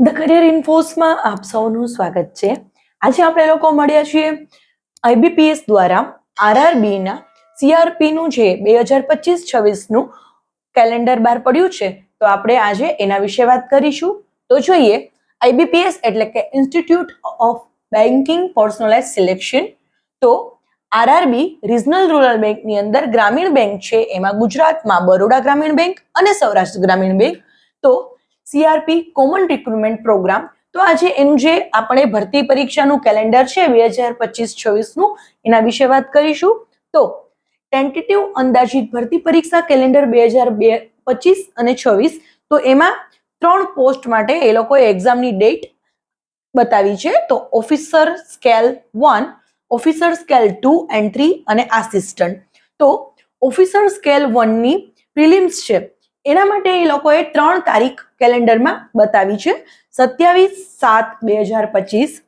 The career ઇન્ફોસમાં આપ સૌનું સ્વાગત છે. આજે આપણે લોકો મળ્યા છીએ આઈબીપીએસ દ્વારા આરઆરબીના સીઆરપીનું જે બે હજાર પચીસ છવ્વીસનું કેલેન્ડર બહાર પડ્યું છે, તો આપણે આજે એના વિશે વાત કરીશું. તો જોઈએ આઈબીપીએસ એટલે કે institute of banking personalise selection તો આરઆરબી રિજનલ રૂરલ બેંકની અંદર ગ્રામીણ બેંક છે, એમાં ગુજરાતમાં બરોડા ગ્રામીણ બેંક અને સૌરાષ્ટ્ર ગ્રામીણ બેંક. તો સીઆરપી કોમન રિક્રુટમેન્ટ પ્રોગ્રામ તો આજે એનું જે આપણે ભરતી પરીક્ષાનું કેલેન્ડર છે, બે હજાર પચીસ છવ્વીસનું, એના વિશે વાત કરીશું. તો ટેન્ટેટિવ અંદાજિત ભરતી પરીક્ષા કેલેન્ડર બે હજાર બે પચીસ અને છવ્વીસ. તો એમાં ત્રણ પોસ્ટ માટે એ લોકોએ એક્ઝામની ડેટ બતાવી છે. તો officer scale one officer scale two and three અને આસિસ્ટન્ટ તો ઓફિસર સ્કેલ વનની પ્રિલિમ્સ છે. એના માટે એ લોકોએ ત્રણ તારીખ કેલેન્ડરમાં બતાવી છે. સત્યાવીસ સાત બે હજાર પચીસ,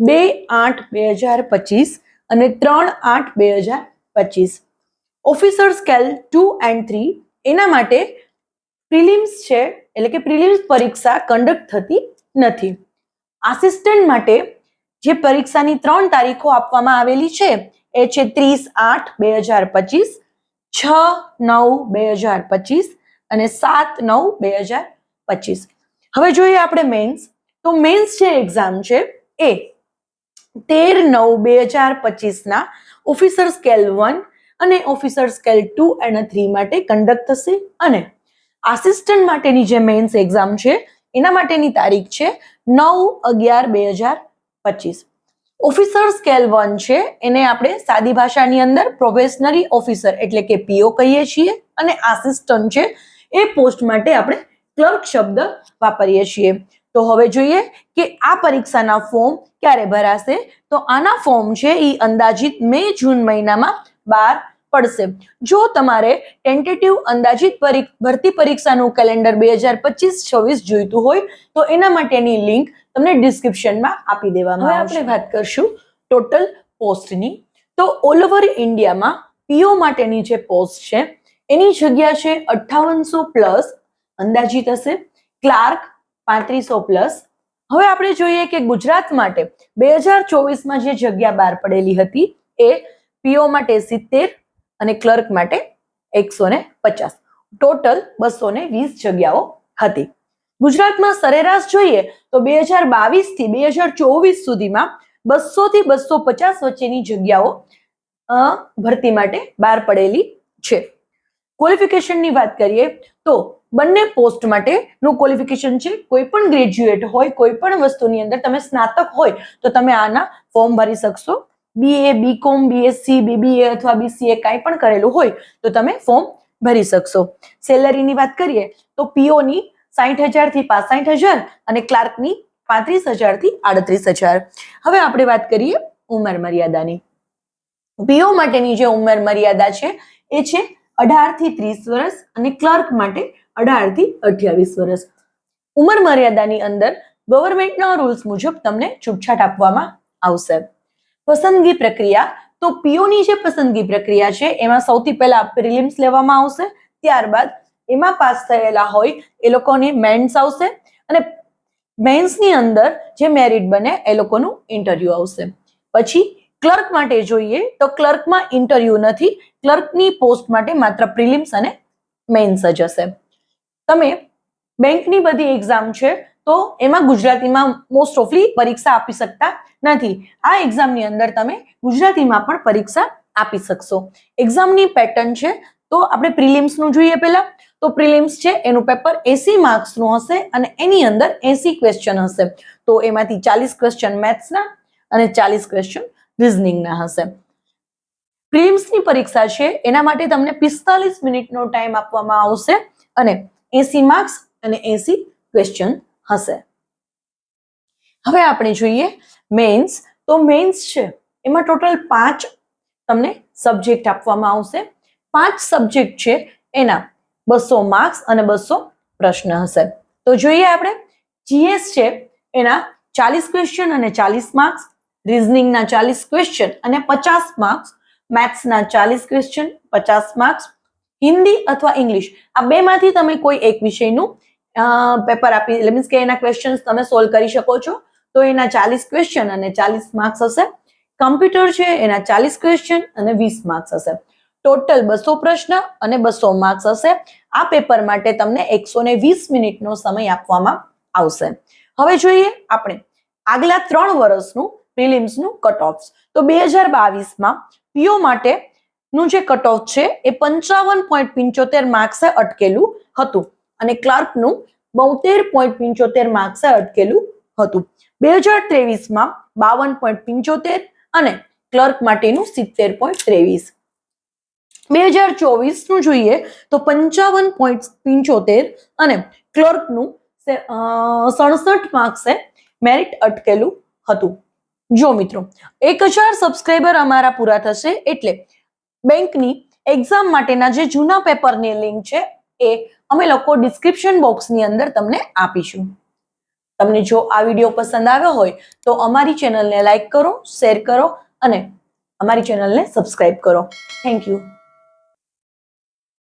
બે આઠ બે હજાર પચીસ અને ત્રણ આઠ બે હજાર પચીસ. Officer scale two and three એના માટે પ્રિલિમ્સ છે, એટલે કે પ્રિલિમ્સ પરીક્ષા કન્ડક્ટ થતી નથી. આસિસ્ટન્ટ માટે જે પરીક્ષાની ત્રણ તારીખો આપવામાં આવેલી છે, એ છે ત્રીસ આઠ બે હજાર પચીસ, છ નવ બે હજાર પચીસ અને સાત નવ બે હજાર પચીસ. હવે જોઈએ આપણે મેન્સ તો મેન્સ જે એક્ઝામ છે એ તેર નવ બે હજાર પચીસના ઓફિસર સ્કેલ વન અને ઓફિસર સ્કેલ ટુ અને થ્રી માટે કન્ડક્ટ થશે અને આસિસ્ટન્ટ માટેની જે મેન્સ એક્ઝામ છે એના માટેની તારીખ છે નવ અગિયાર બે હજાર પચીસ. ઓફિસર સ્કેલ વન છે એને આપણે સાદી ભાષાની અંદર પ્રોફેશનરી ઓફિસર એટલે કે પીઓ કહીએ છીએ અને આસિસ્ટન્ટ છે એ પોસ્ટ માટે આપણે ક્લર્ક શબ્દ વાપરીએ છીએ. તો હવે જોઈએ કે આ પરીક્ષાના ફોર્મ ક્યારે ભરાશે? તો આના ફોર્મ છે એ અંદાજિત મે જૂન મહિનામાં બહાર પડશે. જો તમારે ટેન્ટેટિવ અંદાજિત ભરતી પરીક્ષાનું કેલેન્ડર બે હજાર પચીસ છવ્વીસ જોઈતું હોય તો એના માટેની લિંક તમને ડિસ્ક્રિપ્શનમાં આપી દેવામાં આવે આપણે વાત કરશું ટોટલ પોસ્ટની તો ઓલ ઓવર ઇન્ડિયામાં પીઓ માટેની જે પોસ્ટ છે એની જગ્યા છે અઠ્ઠાવનસો પ્લસ. અંદાજિત હશે. ક્લાર્ક પાંત્રીસો પ્લસ. હવે આપણે જોઈએ કે ગુજરાત માટે બે હજાર ચોવીસમાં જે જગ્યા બહાર પડેલી હતી એ પીઓ માટે સિત્તેર અને ક્લર્ક માટે એકસો ને પચાસ. ટોટલ બસો ને વીસ જગ્યાઓ હતી. ગુજરાતમાં સરેરાશ જોઈએ તો બે હજાર બાવીસથી બે હજાર ચોવીસ સુધીમાં બસો થી બસો પચાસ વચ્ચેની જગ્યાઓ ભરતી માટે બહાર પડેલી છે. ક્વોલિફિકેશનની વાત કરીએ, તો બંને પોસ્ટ માટેનું ક્વોલિફિકેશન છે, કોઈ પણ ગ્રેજ્યુએટ હોય, કોઈ પણ વસ્તુની અંદર તમે સ્નાતક હોય, તો તમે આના ફોર્મ ભરી શકશો. બીએ બીકોમ બીએસસી બીબીએ અથવા બીસીએ કાંઈ પણ કરેલું હોય, તો તમે ફોર્મ ભરી શકશો. સેલરીની વાત કરીએ, તો પીઓની સાઠ હજારથી પાસઠ હજાર અને ક્લાર્કની પાંત્રીસ હજારથી આડત્રીસ હજાર. હવે આપણે વાત કરીએ ઉંમર મર્યાદાની. પીઓ માટેની જે ઉંમર મર્યાદા છે, એ છે અઢારથી ત્રીસ વર્ષ અને ક્લર્ક માટે અઢારથી અઠ્યાવીસ વર્ષ. ઉંમર મર્યાદાની અંદર ગવર્મેન્ટના રૂલ્સ મુજબ તમને છૂટછાટ આપવામાં આવશે. પસંદગી પ્રક્રિયા, તો પીઓની જે પસંદગી પ્રક્રિયા છે, એમાં સૌથી પહેલા પ્રિલિમ્સ લેવામાં આવશે, ત્યારબાદ એમાં પાસ થયેલા હોય એ લોકોની મેન્સ આવશે અને મેન્સની અંદર જે મેરિટ બને એ લોકોનું ઇન્ટરવ્યુ આવશે. પછી ક્લર્ક માટે જોઈએ તો ક્લર્કમાં ઇન્ટરવ્યુ નથી, ક્લર્કની પોસ્ટ માટે માત્ર પ્રિલિમ્સ અને મેન્સ જ હશે. તમે બેંકની બધી એક્ઝામ છે તો એમાં ગુજરાતીમાં મોસ્ટ ઓફલી પરીક્ષા આપી શકતા નથી. આ એક્ઝામની અંદર તમે ગુજરાતીમાં પણ પરીક્ષા આપી શકશો. એક્ઝામની પેટર્ન છે તો આપણે પ્રિલિમ્સનું જોઈએ પહેલા. તો પ્રિલિમ્સ છે, એનું પેપર એસી માર્ક્સનું હશે અને એની અંદર એસી ક્વેશ્ચન હશે. તો એમાંથી ચાલીસ ક્વેશ્ચન મેથ્સના અને ચાલીસ ક્વેશ્ચન રિઝનિંગના હશે. પ્રિલિમ્સની પરીક્ષા છે, એના માટે તમને પિસ્તાલીસ મિનિટનો ટાઈમ આપવામાં આવશે અને એસી માર્ક્સ અને એસી ક્વેશ્ચન હશે. હવે આપણે જોઈએ મેન્સ. તો મેન્સ છે, એમાં ટોટલ પાંચ તમને સબ્જેક્ટ આપવામાં આવશે. પાંચ સબ્જેક્ટ છે, એના બસો માર્ક્સ અને બસો પ્રશ્ન હશે. તો જોઈએ આપણે, જીએસ છે, એના ચાલીસ ક્વેશ્ચન અને ચાલીસ માર્ક્સ. રિઝનિંગના ચાલીસ ક્વેશ્ચન અને પચાસ માર્ક્સ મેથ્સના ચાલીસ ક્વેશ્ચન પચાસ માર્ક્સ હિન્દી અથવા ઇંગ્લિશ. આ બેમાંથી તમે કોઈ એક વિષયનું પેપર આપી મીન્સ કે એના ક્વેશ્ચન્સ તમે સોલ્વ કરી શકો છો. તો એના ચાલીસ ક્વેશ્ચન અને ચાલીસ માર્ક્સ હશે. કમ્પ્યુટર છે, એના ચાલીસ ક્વેશ્ચન અને વીસ માર્ક્સ હશે. ટોટલ બસો પ્રશ્ન અને બસો માર્ક્સ હશે. આ પેપર માટે તમને એકસો ને વીસ મિનિટનો સમય આપવામાં આવશે. હવે જોઈએ આપણે આગલા ત્રણ વર્ષનું પ્રિલિમ્સનું કટ ઓફ તો બે હજાર બાવીસમાં પીઓ માટે નું જે કટ ઓફ છે, એ પંચાવન પોઈન્ટ પંચોતેર માર્ક્સે અટકેલું હતું. અને ક્લાર્કનું બોતેર પોઈન્ટ પંચોતેર માર્ક્સે અટકેલું હતું. બે હજાર ત્રેવીસમાં બાવન પોઈન્ટ પંચોતેર અને ક્લર્ક માટેનું સિત્તેર પોઈન્ટ ત્રેવીસ. બે હજાર ચોવીસનું જોઈએ તો પંચાવન પોઈન્ટ પંચોતેર અને ક્લર્કનું સડસઠ માર્ક્સે મેરિટ અટકેલું હતું. જો મિત્રો, એક હજાર સબસ્ક્રાઈબર અમારા પૂરા થશે એટલે બેંકની એક્ઝામ માટેના જે જૂના પેપરની લિંક છે એ અમે લોકો ડિસ્ક્રિપ્શન બોક્સની અંદર તમને આપીશું. તમને જો આ વીડિયો પસંદ આવ્યો હોય તો અમારી ચેનલને લાઈક કરો શેર કરો અને અમારી ચેનલને સબસ્ક્રાઈબ કરો. Thank you